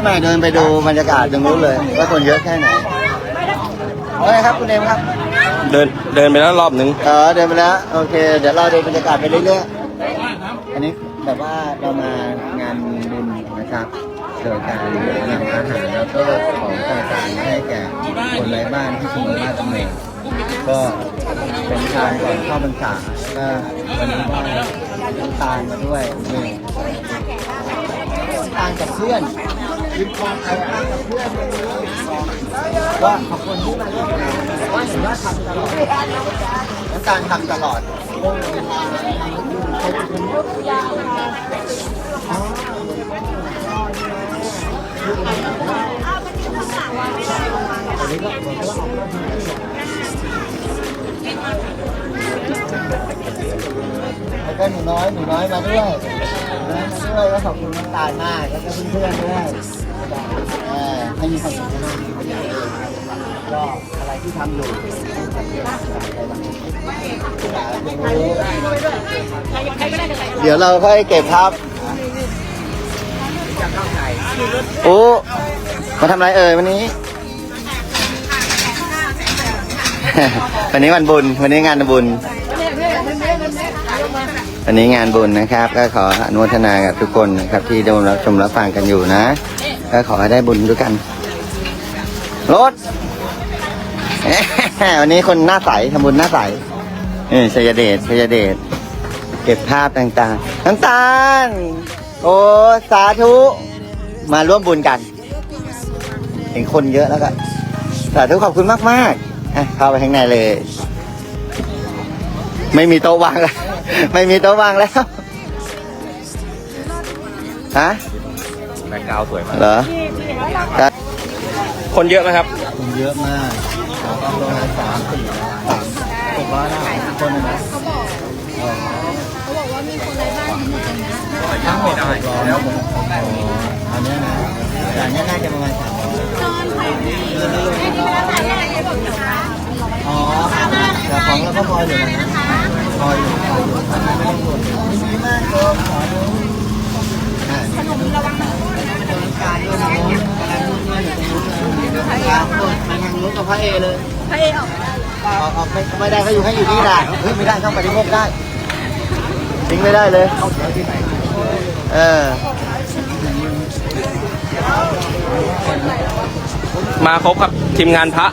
พี่ใหม่เดินไปดูบรรยากาศตรงนู้นเลยว่าคนเยอะแค่ไหนว่าไงครับคุณเอมครับ เดินเดินไปแล้วรอบหนึ่งเออเดินไปแล้วโอเค เดี๋ยวเราดูบรรยากาศไปเรื่อยๆอันนี้แบบว่าเรามางานบุญนะครับโดยการนำอาหารแล้วก็ของต่างๆให้แก่คนไร้บ้านที่ชุมชนบ้านตำแหน่งก็เป็นทานก่อนเข้าพรรษาก็วันนี้ได้น้ำตาลมาด้วยนี่น้ำ ตาลกับเพื่อนยิ้มพองเอาน้ำตาลกับเพื่อนก็ขอบคุณที่มาร่วมงานว่าเห็นว่าทำตลอดน้ำตาลทำตลอด แล้วก็หนูน้อยหนูน้อยมาด้วยนูน้อยมาด้วยก็ขอบคุณน้ำตาลมากแล้วก็เพื่อนๆด้วยเออให้มีความสุขมากก็อะไรที่ทำอยู่เยอะเดี๋ยวเราค่อยเก็บภาพโอ้มาทำอะไรเอ่ยวันนี้ วันนี้วันบุญ วันนี้งานบุญ วันนี้งานบุญนะครับ ก็ขออนุโมทนากับทุกคนนะครับที่ด้รับชมรับฟังกันอยู่นะ ก็ขอให้ได้บุญด้วยกันรถวันนี้คนหน้าใสทำบุญหน้าใสเออชยเดชชยเดชเก็บภาพต่างๆน้ำตาลโอ้สาธุ มาร่วมบุญกัน เห็นคนเยอะแล้วก็สาธุขอบคุณมากๆ อะเข้าไปข้างในเลย ไม่มีโต๊ะวางแล้ว ไม่มีโต๊ะวางแล้วฮะแบ็กกราวสวยมากเหรอครับคนเยอะไหมครับ คนเยอะมากประมาณสามสี่สามหกร้อยนะคนนะเขาบอกเขาบอกว่ามีคนไร้บ้านอยู่ตรงนี้ทั้งหมดหกร้อยอันเนี้ยนะแต่อันเนี้ยน่าจะประมาณสามร้อยนอนถ่ายนี่นี่นี่มาถ่ายอะไรให้บอกนะคะ อ๋อแต่ข องเราก็พอยู่นะพออยู่ออยู่ไม่ต้องกดดีมากครับขอดูขนมระวังหน่อยการด้วยนะกำลังพูดด้วยอยู่ตรงนู้นเลยการด้วยทางนู้นกับพระเอเลยพระเอออกอาเอาไม่ไม่ได้ก็อยู่ให้อยู่นี่นะเฮ้ยไม่ได้เข้าไปที่โมกได้ทิ้งไม่ได้เลยเออมาครบครับทีมงานพระ